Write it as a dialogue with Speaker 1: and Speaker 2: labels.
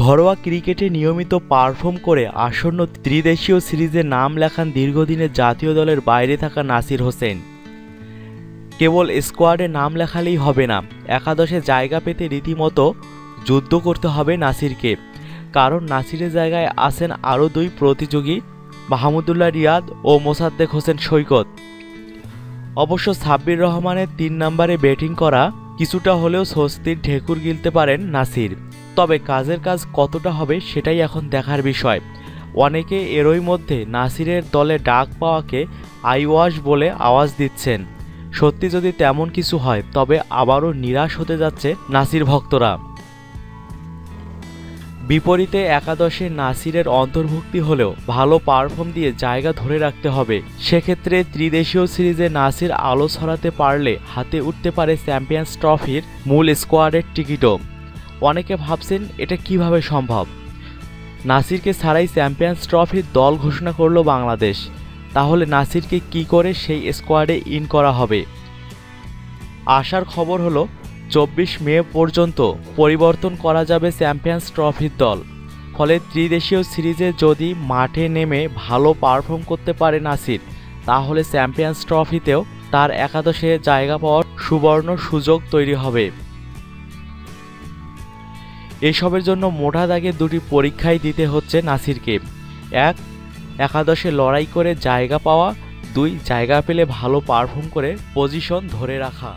Speaker 1: ঘরোয়া ক্রিকেটে নিয়মিত পারফর্ম করে আসন্ন ত্রিদেশীয় সিরিজে নাম লেখান দীর্ঘদিনের জাতীয় দলের বাইরে থাকা নাসির হোসেন। কেবল স্কোয়াডে নাম লেখালেই হবে না, একাদশে জায়গা পেতে রীতিমতো যুদ্ধ করতে হবে নাসিরকে। কারণ নাসিরের জায়গায় আছেন আরও দুই প্রতিযোগী, মাহমুদুল্লাহ রিয়াদ ও মোসাদ্দেক হোসেন সৈকত। অবশ্য সাব্বির রহমানের তিন নম্বরে ব্যাটিং করা কিছুটা হলেও স্বস্তির ঢেকুর গিলতে পারেন নাসির। তবে কাজের কাজ কতটা হবে সেটাই এখন দেখার বিষয়। অনেকে এরই মধ্যে নাসিরের দলে ডাক পাওয়াকে আইওয়াশ বলে আওয়াজ দিচ্ছেন। সত্যি যদি তেমন কিছু হয়, তবে আবারও নিরাশ হতে যাচ্ছে নাসির ভক্তরা। বিপরীতে একাদশে নাসিরের অন্তর্ভুক্তি হলেও ভালো পারফর্ম দিয়ে জায়গা ধরে রাখতে হবে। সেক্ষেত্রে ত্রিদেশীয় সিরিজে নাসির আলো ছড়াতে পারলে হাতে উঠতে পারে চ্যাম্পিয়ন্স ট্রফির মূল স্কোয়াডের টিকিটও। অনেকে ভাবছেন এটা কীভাবে সম্ভব? নাসিরকে ছাড়াই চ্যাম্পিয়ন্স ট্রফির দল ঘোষণা করল বাংলাদেশ। তাহলে নাসিরকে কি করে সেই স্কোয়াডে ইন করা হবে? আসার খবর হলো, চব্বিশ মে পর্যন্ত পরিবর্তন করা যাবে চ্যাম্পিয়ন্স ট্রফির দল। ফলে ত্রিদেশীয় সিরিজে যদি মাঠে নেমে ভালো পারফর্ম করতে পারে নাসির, তাহলে চ্যাম্পিয়ন্স ট্রফিতেও তার একাদশে জায়গা পাওয়ার সুবর্ণ সুযোগ তৈরি হবে। এসবের জন্য মোটা দাগে দুটি পরীক্ষাই দিতে হচ্ছে নাসিরকে। এক, একাদশে লড়াই করে জায়গা পাওয়া। দুই, জায়গা পেলে ভালো পারফর্ম করে পজিশন ধরে রাখা।